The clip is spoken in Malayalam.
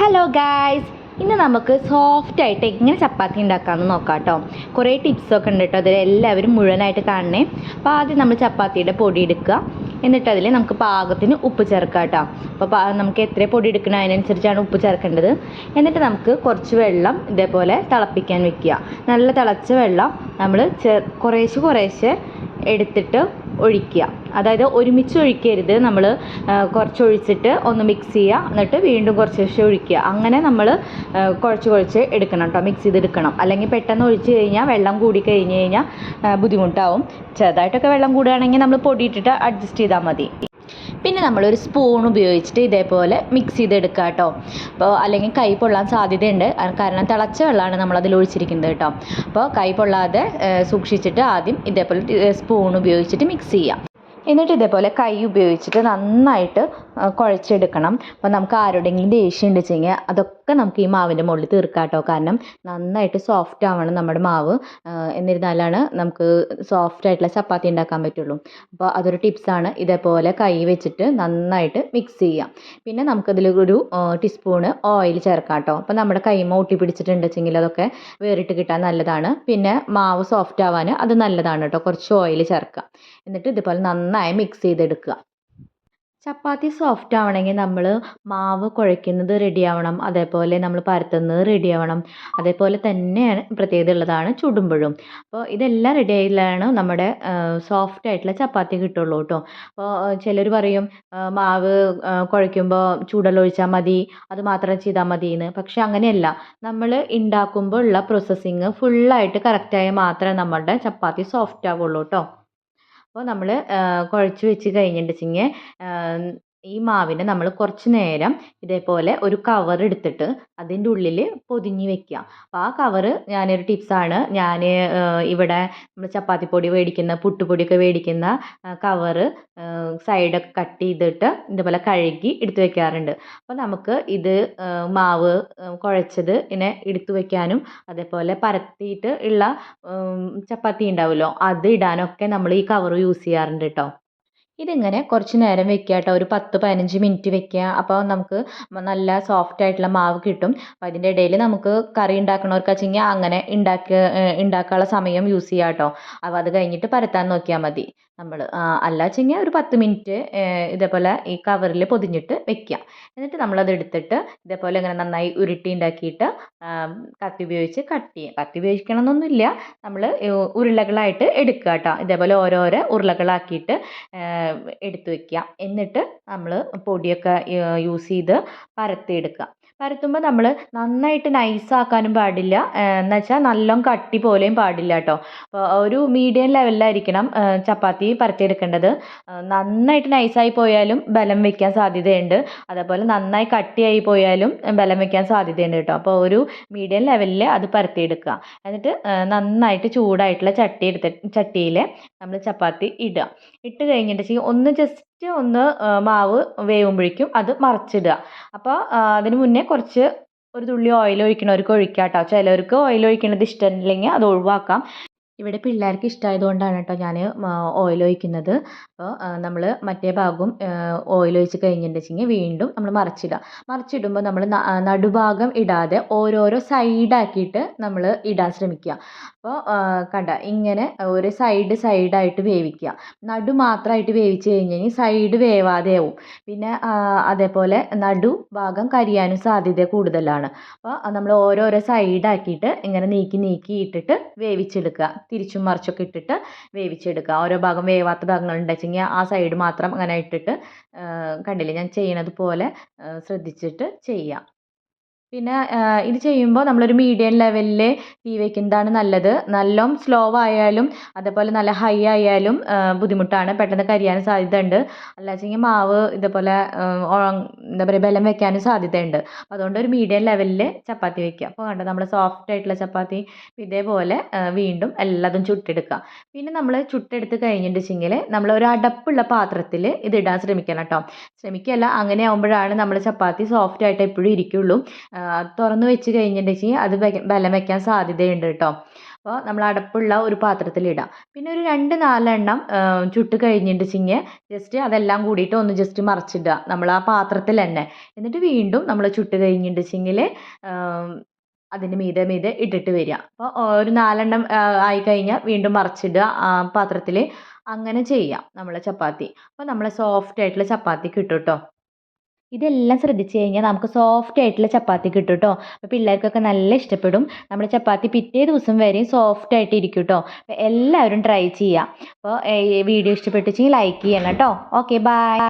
ഹലോ ഗായ്സ് ഇന്ന് നമുക്ക് സോഫ്റ്റ് ആയിട്ട് എങ്ങനെ ചപ്പാത്തി ഉണ്ടാക്കാമെന്ന് നോക്കാം കേട്ടോ കുറേ ടിപ്സൊക്കെ ഉണ്ട് കേട്ടോ. അതിൽ എല്ലാവരും മുഴുവനായിട്ട് കാണണേ. അപ്പോൾ ആദ്യം നമ്മൾ ചപ്പാത്തിയുടെ പൊടി എടുക്കുക. എന്നിട്ട് അതിൽ നമുക്ക് പാകത്തിന് ഉപ്പ് ചേർക്കാം കേട്ടോ. അപ്പോൾ നമുക്ക് എത്ര പൊടി എടുക്കണം? അതിനനുസരിച്ചാണ് ഉപ്പ് ചേർക്കേണ്ടത്. എന്നിട്ട് നമുക്ക് കുറച്ച് വെള്ളം ഇതേപോലെ തിളപ്പിക്കാൻ വെക്കുക. നല്ല തിളച്ച വെള്ളം നമ്മൾ കുറേശ്ശെ കുറേശ്ശെ എടുത്തിട്ട് ഒഴിക്കുക. അതായത് ഒരുമിച്ച് ഒഴിക്കരുത് നമ്മൾ കുറച്ച് ഒഴിച്ചിട്ട് ഒന്ന് മിക്സ് ചെയ്യുക. എന്നിട്ട് വീണ്ടും കുറച്ച് കുറച്ച് ഒഴിക്കുക. അങ്ങനെ നമ്മൾ കുഴച്ച് കുഴച്ച് എടുക്കണം കേട്ടോ മിക്സ് ചെയ്തെടുക്കണം. അല്ലെങ്കിൽ പെട്ടെന്ന് ഒഴിച്ച് കഴിഞ്ഞാൽ വെള്ളം കൂടി കഴിഞ്ഞ് കഴിഞ്ഞാൽ ബുദ്ധിമുട്ടാവും. ചെറുതായിട്ടൊക്കെ വെള്ളം കൂടുകയാണെങ്കിൽ നമ്മൾ പൊടിയിട്ടിട്ട് അഡ്ജസ്റ്റ് ചെയ്താൽ മതി. പിന്നെ നമ്മളൊരു സ്പൂൺ ഉപയോഗിച്ചിട്ട് ഇതേപോലെ മിക്സ് ചെയ്തെടുക്കുക കേട്ടോ അപ്പോൾ അല്ലെങ്കിൽ കൈ പൊള്ളാൻ സാധ്യതയുണ്ട്. കാരണം തിളച്ച വെള്ളമാണ് നമ്മളതിൽ ഒഴിച്ചിരിക്കുന്നത് കേട്ടോ അപ്പോൾ കൈ പൊള്ളാതെ സൂക്ഷിച്ചിട്ട് ആദ്യം ഇതേപോലെ സ്പൂൺ ഉപയോഗിച്ചിട്ട് മിക്സ് ചെയ്യാം. എന്നിട്ട് ഇതേപോലെ കൈ ഉപയോഗിച്ചിട്ട് നന്നായിട്ട് കുഴച്ചെടുക്കണം. അപ്പോൾ നമുക്ക് ആരോടെങ്കിലും ദേഷ്യം ഉണ്ട് വെച്ചെങ്കിൽ അതൊക്കെ നമുക്ക് ഈ മാവിന്റെ മുകളിൽ തീർക്കാം കേട്ടോ. കാരണം നന്നായിട്ട് സോഫ്റ്റ് ആവണം നമ്മുടെ മാവ്. എന്നിരുന്നാലാണ് നമുക്ക് സോഫ്റ്റ് ആയിട്ടുള്ള ചപ്പാത്തി ഉണ്ടാക്കാൻ പറ്റുള്ളൂ. അപ്പോൾ അതൊരു ടിപ്സാണ് ഇതേപോലെ കൈ വെച്ചിട്ട് നന്നായിട്ട് മിക്സ് ചെയ്യാം. പിന്നെ നമുക്കതിൽ ഒരു ടീസ്പൂണ് ഓയിൽ ചേർക്കാം കേട്ടോ. അപ്പോൾ നമ്മുടെ കൈമ ഒട്ടി പിടിച്ചിട്ടുണ്ട് വെച്ചെങ്കിൽ അതൊക്കെ വേറിട്ട് കിട്ടാൻ നല്ലതാണ്. പിന്നെ മാവ് സോഫ്റ്റ് ആവാൻ അത് നല്ലതാണ് കേട്ടോ. കുറച്ച് ഓയിൽ ചേർക്കുക എന്നിട്ട് ഇതുപോലെ നന്നായി മിക്സ് ചെയ്തെടുക്കുക. ചപ്പാത്തി സോഫ്റ്റ് ആവണമെങ്കിൽ നമ്മൾ മാവ് കുഴയ്ക്കുന്നത് റെഡി ആവണം. അതേപോലെ നമ്മൾ പരത്തുന്നത് റെഡി ആവണം. അതേപോലെ തന്നെയാണ് പ്രത്യേകത ഉള്ളതാണ് ചുടുമ്പോഴും. അപ്പോൾ ഇതെല്ലാം റെഡി ആയില്ലാണ് നമ്മുടെ സോഫ്റ്റ് ആയിട്ടുള്ള ചപ്പാത്തി കിട്ടുള്ളൂ കേട്ടോ. അപ്പോൾ ചിലർ പറയും മാവ് കുഴയ്ക്കുമ്പോൾ ചൂടലൊഴിച്ചാൽ മതി അത് മാത്രം ചെയ്താൽ മതി എന്ന് പക്ഷെ അങ്ങനെയല്ല. നമ്മൾ ഉണ്ടാക്കുമ്പോൾ ഉള്ള പ്രോസസ്സിങ് ഫുള്ളായിട്ട് കറക്റ്റായാൽ മാത്രമേ നമ്മളുടെ ചപ്പാത്തി സോഫ്റ്റ് ആവുള്ളൂ കേട്ടോ. അപ്പോൾ നമ്മൾ കുഴച്ച് വെച്ച് കഴിഞ്ഞിട്ടുണ്ടെങ്കിൽ ഈ മാവിനെ നമ്മൾ കുറച്ച് നേരം ഇതേപോലെ ഒരു കവർ എടുത്തിട്ട് അതിന്റെ ഉള്ളിൽ പൊതിഞ്ഞ് വെക്കുക. അപ്പോൾ ആ കവറ് ഞാനൊരു ടിപ്സാണ് ഞാൻ ഇവിടെ നമ്മൾ ചപ്പാത്തിപ്പൊടി മേടിക്കുന്ന പുട്ടുപൊടിയൊക്കെ മേടിക്കുന്ന കവറ് സൈഡൊക്കെ കട്ട് ചെയ്തിട്ട് ഇതേപോലെ കഴുകി എടുത്ത് വെക്കാറുണ്ട്. അപ്പോൾ നമുക്ക് ഇത് മാവ് കുഴച്ചത് ഇങ്ങനെ എടുത്തു വെക്കാനും അതേപോലെ പരത്തിയിട്ട് ഉള്ള ചപ്പാത്തി ഉണ്ടാവുമല്ലോ അത് ഇടാനൊക്കെ നമ്മൾ ഈ കവർ യൂസ് ചെയ്യാറുണ്ട് കേട്ടോ ഇതിങ്ങനെ കുറച്ച് നേരം വെക്കുക കേട്ടോ. ഒരു പത്ത് പതിനഞ്ച് മിനിറ്റ് വെക്കുക അപ്പോൾ നമുക്ക് നല്ല സോഫ്റ്റ് ആയിട്ടുള്ള മാവ് കിട്ടും. അപ്പോൾ അതിന്റെ ഇടയിൽ നമുക്ക് കറി ഉണ്ടാക്കണവർക്ക് വെച്ചെങ്കിൽ അങ്ങനെ ഉണ്ടാക്കുക ഉണ്ടാക്കാനുള്ള സമയം യൂസ് ചെയ്യാം കേട്ടോ. അപ്പോൾ അത് കഴിഞ്ഞിട്ട് പരത്താൻ നോക്കിയാൽ മതി. നമ്മൾ അല്ല വെച്ചെങ്കിൽ ഒരു പത്ത് മിനിറ്റ് ഇതേപോലെ ഈ കവറിൽ പൊതിഞ്ഞിട്ട് വെക്കുക എന്നിട്ട് നമ്മളത് എടുത്തിട്ട് ഇതേപോലെ ഇങ്ങനെ നന്നായി ഉരുട്ടി ഉണ്ടാക്കിയിട്ട് കത്തി ഉപയോഗിച്ച് കട്ട് ചെയ്യുക. കത്തി ഉപയോഗിക്കണം എന്നൊന്നുമില്ല നമ്മൾ ഉരുളകളായിട്ട് എടുക്കുക കേട്ടോ. ഇതേപോലെ ഓരോരോ ഉരുളകളാക്കിയിട്ട് എടുത്ത് വെക്കുക. എന്നിട്ട് നമ്മൾ പൊടിയൊക്കെ യൂസ് ചെയ്ത് പരത്തിയെടുക്കുക പരത്തുമ്പോൾ നമ്മൾ നന്നായിട്ട് നൈസാക്കാനും പാടില്ല. എന്ന് വെച്ചാൽ നല്ലോണം കട്ടി പോലെയും പാടില്ല കേട്ടോ അപ്പോൾ ഒരു മീഡിയം ലെവലിലായിരിക്കണം ചപ്പാത്തി പരത്തിയെടുക്കേണ്ടത്. നന്നായിട്ട് നൈസായി പോയാലും ബലം വയ്ക്കാൻ സാധ്യതയുണ്ട്. അതേപോലെ നന്നായി കട്ടിയായി പോയാലും ബലം വയ്ക്കാൻ സാധ്യതയുണ്ട് കേട്ടോ അപ്പോൾ ഒരു മീഡിയം ലെവലിൽ അത് പരത്തിയെടുക്കുക. എന്നിട്ട് നന്നായിട്ട് ചൂടായിട്ടുള്ള ചട്ടി എടുത്ത് ചട്ടിയിൽ നമ്മൾ ചപ്പാത്തി ഇടുക. ഇട്ട് കഴിഞ്ഞിട്ട് ഒന്ന് ജസ്റ്റ് ഒന്ന് ആ, മാവ് വേവുമ്പോഴേക്കും അത് മറിച്ചിടുക. അപ്പോൾ അതിന് മുന്നേ കുറച്ച് ഒരു തുള്ളി ഓയിൽ ഒഴിക്കണവർക്ക് ഒഴിക്കാം കേട്ടോ ചിലവർക്ക് ഓയിൽ ഒഴിക്കണത് ഇഷ്ടമില്ലെങ്കിൽ അത് ഒഴിവാക്കാം. ഇവിടെ പിള്ളേർക്ക് ഇഷ്ടമായത് കൊണ്ടാണ് കേട്ടോ ഞാൻ ഓയിൽ ഒഴിക്കുന്നത്. അപ്പോൾ നമ്മൾ മറ്റേ ഭാഗവും ഓയിൽ ഒഴിച്ച് കഴിഞ്ഞിട്ടുണ്ടെങ്കിൽ വീണ്ടും നമ്മൾ മറിച്ചിടുക. മറിച്ചിടുമ്പോൾ നമ്മൾ നടുഭാഗം ഇടാതെ ഓരോരോ സൈഡാക്കിയിട്ട് നമ്മൾ ഇടാൻ ശ്രമിക്കുക. അപ്പോൾ കണ്ട ഇങ്ങനെ ഒരു സൈഡ് സൈഡായിട്ട് വേവിക്കുക. നടു മാത്രമായിട്ട് വേവിച്ച് കഴിഞ്ഞ് കഴിഞ്ഞാൽ സൈഡ് വേവാതെ ആവും. പിന്നെ അതേപോലെ നടു ഭാഗം കരിയാനും സാധ്യത കൂടുതലാണ്. അപ്പോൾ നമ്മൾ ഓരോരോ സൈഡാക്കിയിട്ട് ഇങ്ങനെ നീക്കി നീക്കി ഇട്ടിട്ട് വേവിച്ചെടുക്കുക. തിരിച്ചും മറിച്ചൊക്കെ ഇട്ടിട്ട് വേവിച്ചെടുക്കുക. ഓരോ ഭാഗം വേവാത്ത ഭാഗങ്ങൾ ഉണ്ടെച്ചെങ്കിൽ ആ സൈഡ് മാത്രം അങ്ങനെ ഇട്ടിട്ട് കണ്ടില്ലേ? ഞാൻ ചെയ്യണത് പോലെ ശ്രദ്ധിച്ചിട്ട് ചെയ്യാം. പിന്നെ ഇത് ചെയ്യുമ്പോൾ നമ്മളൊരു മീഡിയം ലെവലിൽ തീ വയ്ക്കുന്നതാണ് നല്ലത്. നല്ലോണം സ്ലോ ആയാലും അതേപോലെ നല്ല ഹൈ ആയാലും ബുദ്ധിമുട്ടാണ്. പെട്ടെന്ന് കരിയാൻ സാധ്യത ഉണ്ട് അല്ലാച്ചെങ്കിൽ മാവ് ഇതേപോലെ എന്താ പറയുക ബലം വെക്കാനും സാധ്യതയുണ്ട്. അതുകൊണ്ട് ഒരു മീഡിയം ലെവലിൽ ചപ്പാത്തി വെക്കുക. അപ്പോൾ കണ്ടോ നമ്മൾ സോഫ്റ്റ് ആയിട്ടുള്ള ചപ്പാത്തി. ഇതേപോലെ വീണ്ടും എല്ലാതും ചുട്ടെടുക്കുക. പിന്നെ നമ്മൾ ചുട്ടെടുത്ത് കഴിഞ്ഞിട്ടുണ്ടെങ്കിൽ നമ്മൾ ഒരു അടപ്പുള്ള പാത്രത്തിൽ ഇത് ഇടാൻ ശ്രമിക്കണം കേട്ടോ. ശ്രമിക്കുകയല്ല അങ്ങനെ ആകുമ്പോഴാണ് നമ്മൾ ചപ്പാത്തി സോഫ്റ്റ് ആയിട്ട് എപ്പോഴും ഇരിക്കുള്ളൂ. തുറന്ന് വെച്ച് കഴിഞ്ഞിട്ടുണ്ടെങ്കിൽ അത് ബലം വെക്കാൻ സാധ്യതയുണ്ട് കേട്ടോ. അപ്പോൾ നമ്മൾ അടപ്പുള്ള ഒരു പാത്രത്തിൽ പാത്രത്തിലിടാം പിന്നെ ഒരു രണ്ട് നാലെണ്ണം ചുട്ട് കഴിഞ്ഞിട്ടുണ്ടെങ്കിൽ ജസ്റ്റ് അതെല്ലാം കൂടിയിട്ട് ഒന്ന് ജസ്റ്റ് മറിച്ചിടുക. നമ്മൾ ആ പാത്രത്തിൽ തന്നെ. എന്നിട്ട് വീണ്ടും നമ്മൾ ചുട്ട് കഴിഞ്ഞിട്ടുണ്ടെങ്കിൽ അതിന് മീതെ മീതെ ഇട്ടിട്ട് വരിക. അപ്പോൾ ഒരു നാലെണ്ണം ആയി കഴിഞ്ഞാൽ വീണ്ടും മറിച്ചിടുക പാത്രത്തിൽ. അങ്ങനെ ചെയ്യാം. നമ്മളെ ചപ്പാത്തി. അപ്പോൾ നമ്മളെ സോഫ്റ്റ് ആയിട്ടുള്ള ചപ്പാത്തി കിട്ടും കേട്ടോ. ഇതെല്ലാം ശ്രദ്ധിച്ചു കഴിഞ്ഞാൽ നമുക്ക് സോഫ്റ്റ് ആയിട്ടുള്ള ചപ്പാത്തി കിട്ടും കേട്ടോ അപ്പോൾ പിള്ളേർക്കൊക്കെ നല്ല ഇഷ്ടപ്പെടും. നമ്മുടെ ചപ്പാത്തി പിറ്റേ ദിവസം വരെയും സോഫ്റ്റ് ആയിട്ട് ഇരിക്കും കേട്ടോ എല്ലാവരും ട്രൈ ചെയ്യുക അപ്പോൾ വീഡിയോ ഇഷ്ടപ്പെട്ടിച്ചെങ്കിൽ ലൈക്ക് ചെയ്യണം കേട്ടോ ഓക്കെ ബൈ